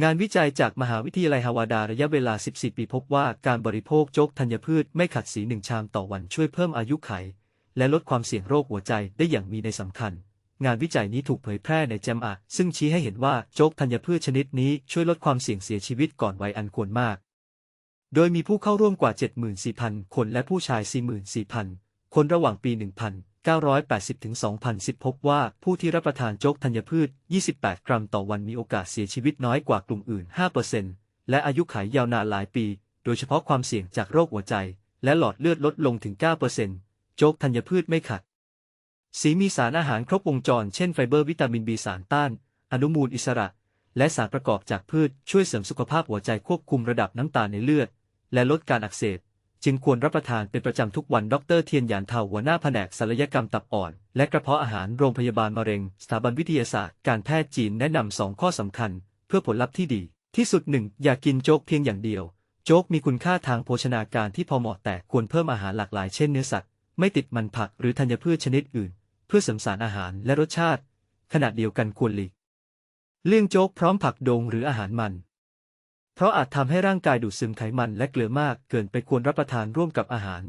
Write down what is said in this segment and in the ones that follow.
งานวิจัยจากมหาวิทยาลัยฮาวาดาระยะเวลา 14 ปีพบว่าการบริโภคโจ๊กธัญพืชไม่ขัดสีหนึ่งชามต่อวันช่วยเพิ่มอายุไข และลดความเสี่ยงโรคหัวใจได้อย่างมีในยสำคัญ งานวิจัยนี้ถูกเผยแพร่ในแจมอะซึ่งชี้ให้เห็นว่าโจ๊กธัญพืชชนิดนี้ช่วยลดความเสี่ยงเสียชีวิตก่อนวัยอันควรมาก โดยมีผู้เข้าร่วมกว่า 74,000 คนและผู้ชาย 44,000 คนระหว่างปี 1980ถึง2010 พบว่าผู้ที่รับประทานโจ๊กธัญพืช 28 กรัมต่อวันมีโอกาสเสียชีวิตน้อยกว่ากลุ่มอื่น 5%และอายุขัยยาวนานหลายปี โดยเฉพาะความเสี่ยงจากโรคหัวใจ และหลอดเลือดลดลงถึง 9%โจ๊กธัญพืชไม่ขัด สีมีสารอาหารครบวงจร เช่นไฟเบอร์วิตามิน B สารต้าน อนุมูลอิสระ และสารประกอบจากพืชช่วยเสริมสุขภาพหัวใจควบคุมระดับน้ำตาลในเลือด และลดการอักเสบ จึงควรรับประทานเป็นประจำทุกวัน ดร เทียนหยานเทาหัวหน้าแผนกศัลยกรรมตับอ่อน และกระเพาะอาหารโรงพยาบาลมะเร็ง สถาบันวิทยาศาสตร์การแพทย์จีนแนะนำสองข้อสำคัญ เพื่อผลลัพธ์ที่ดี ที่สุดหนึ่งอย่ากินโจ๊กเพียงอย่างเดียว โจ๊กมีคุณค่าทางโภชนาการที่พอเหมาะแต่ควรเพิ่มอาหารหลากหลายเช่นเนื้อสัตว์ ไม่ติดมันผักหรือธัญพืชชนิดอื่น เพื่อเสริมสารอาหารและรสชาติ ขณะเดียวกันควรหลีกเลี่ยงโจ๊กพร้อมผักดองหรืออาหารมัน ราะอาจทำให้ร่างกายดูดซึมไขมันและเกลือมากเกินไปควรรับประทานร่วมกับอาหาร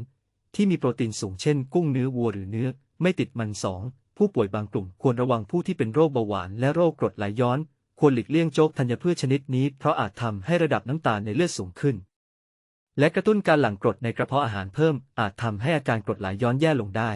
ที่มีโปรตีนสูงเช่น กุ้งเนื้อวัวหรือเนื้อ ไม่ติดมันสองผู้ป่วยบางกลุ่มควรระวังผู้ที่เป็นโรคเบาหวานและโรคกรดไหลย้อน ควรหลีกเลี่ยงโจ๊กธัญพืชชนิดนี้เพราะอาจทำให้ระดับน้ำตาลในเลือดสูงขึ้น และกระตุ้นการหลั่งกรดในกระเพาะอาหารเพิ่มอาจทำให้อาการกรดไหลย้อนแย่ลงได้